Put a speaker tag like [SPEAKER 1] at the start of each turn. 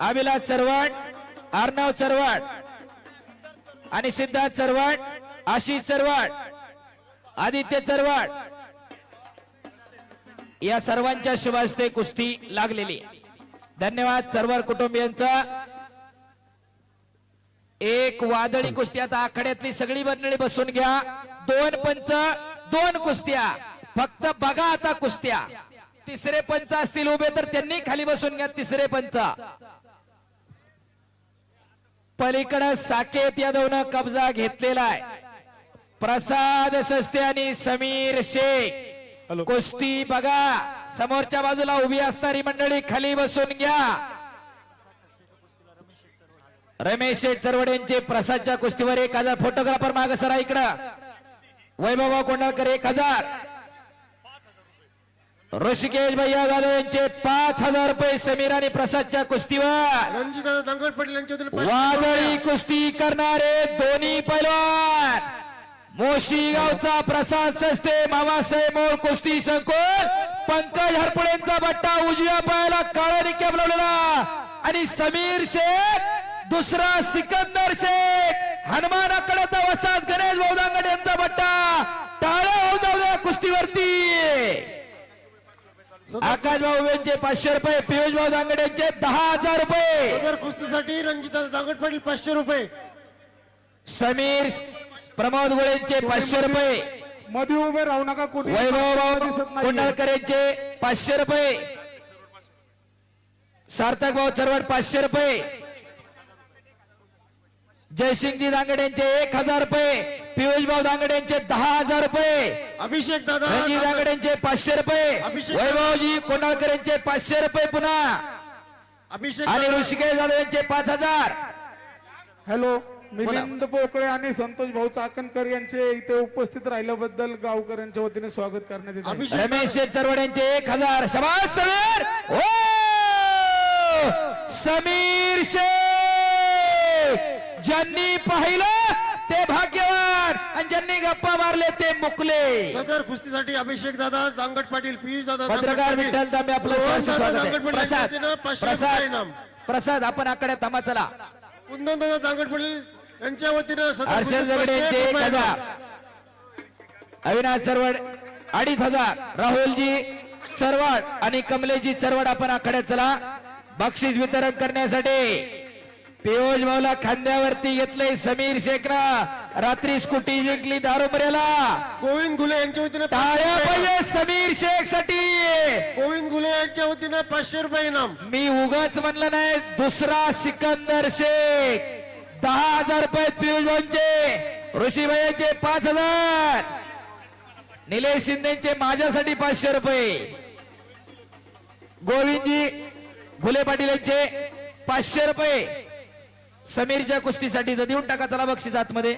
[SPEAKER 1] अभिलाष चरवाड अर्णव चरवाड आणि सिद्धार्थ चरवाड आशिष चरवाड आदित्य चरवाड या सर्वांच्या शुभास्ते कुस्ती लागलेली धन्यवाद चरवाड कुटुंबियांचा. एक वादळी कुस्ती आता आखाड्यातली सगळी मंडळी बसून घ्या. दोन पंच दोन कुस्त्या. फक्त बघा आता कुस्त्या. तिसरे पंच असतील उभे तर त्यांनी खाली बसून घ्या तिसरे पंच. पलीकडे साकेत यादवनं कब्जा घेतलेला आहे. प्रसाद सस्ते आणि समीर शेख. कुस्ती बघा. समोरच्या बाजूला उभी असणारी मंडळी खाली बसून घ्या. रमेश शेठ चरवडेंचे प्रसादच्या कुस्तीवर एक हजार. फोटोग्राफर माग सरा इकडं. वैभव कोंडाळकर एक हजार. ऋषिकेश भैया जाधव यांचे पाच हजार रुपये समीर आणि प्रसादच्या कुस्तीवर.
[SPEAKER 2] रणजित दांगड पटेल
[SPEAKER 1] वादळी. कुस्ती करणारे दोन्ही पैलवान. मोशी गावचा प्रसाद सस्ते मामासाहेब मोळ कुस्ती संकुल. पंकज हरपळेंचा बट्टा उजव्या पायाला काळा निक्याप लावलेला आणि समीर शेख दुसरा सिकंदर शेख. हनुमानाकडे वस्तात गणेश भाऊदांगड यांचा बट्टा आकाश भाऊ यांचे पाचशे रुपये पियुष भाऊ दांगड यांचे दहा हजार रुपये.
[SPEAKER 2] सदर कुस्तीसाठी रणजित दांगड पटेल पाचशे रुपये.
[SPEAKER 1] समीर प्रमोद गोळेंचे पाचशे रुपये.
[SPEAKER 3] मध्ये उभे राहू नका कोणी.
[SPEAKER 1] वैभव भाऊ कोंडाळकर यांचे पाचशे रुपये. सार्थक भाऊ चरवड पाचशे रुपये. जयसिंगजी दांगडे यांचे एक हजार रुपये. पियुष भाऊ दांगडे यांचे दहा हजार रुपये.
[SPEAKER 2] अभिषेक दादा
[SPEAKER 1] रणजित दांगडे यांचे पाचशे रुपये.
[SPEAKER 2] अभिषेक-
[SPEAKER 1] वैभवजी कोंडाळकर यांचे पाचशे रुपये पुन्हा.
[SPEAKER 2] अभिषेक
[SPEAKER 1] आणि
[SPEAKER 2] दादा.
[SPEAKER 1] ऋषिकेश जाधव यांचे पाच हजार.
[SPEAKER 3] हॅलो मिलिंद पोकळे आणि संतोष भाऊ चाकणकर यांचे इथे उपस्थित राहिल्याबद्दल गावकऱ्यांच्या वतीने स्वागत करण्यात येत आहे.
[SPEAKER 2] अभिषेक
[SPEAKER 1] रमेश शेठ चरवड यांचे एक हजार. शबास समीर! ओ समीर शेख! ज्यांनी पाहिलं ते भाग्यवान. आणि ज्यांनी गप्पा मारले ते मुकले.
[SPEAKER 2] सदर कुस्तीसाठी अभिषेक दादा दांगड पाटील पियुष दादा
[SPEAKER 1] पत्रकार विठ्ठल तांबे आपलं सहर्ष स्वागत आहे. प्रसाद प्रसाद आपण आकडे थांबा चला.
[SPEAKER 2] कुंदन दादा दांगड पाटील यांच्या वतीने सदर
[SPEAKER 1] हर्षल
[SPEAKER 2] कुस्तीत
[SPEAKER 1] जगडे
[SPEAKER 2] पाचशे
[SPEAKER 1] यांचे एक
[SPEAKER 2] रुपये
[SPEAKER 1] हजार.
[SPEAKER 2] इनाम.
[SPEAKER 1] अविनाश चरवड अडीच हजार. राहुलजी चरवड आणि कमलेजी चरवड आपण आखाड्यात चला. बक्षीस वितरण करण्यासाठी. पियुष भाऊला खांद्यावरती घेतलंय समीर शेखना रात्री स्कूटी जिंकली दारुबऱ्याला
[SPEAKER 2] गोविंद घुले यांच्या वतीने
[SPEAKER 1] टाळ्या. पाहिजे समीर शेखसाठी.
[SPEAKER 2] गोविंद घुले यांच्या वतीने पाचशे रुपये इनाम.
[SPEAKER 1] मी उगाच म्हणलं नाही दुसरा सिकंदर शेख. दहा हजार रुपये पियुष भाऊंचे. ऋषीभाईचे पाच हजार. निलेश शिंदेचे माझ्यासाठी पाचशे रुपये. गोविंदजी घुले पाटील यांचे पाचशे रुपये. समीरच्या कुस्तीसाठी जर देऊन टाका चला बक्षीस आतमध्ये.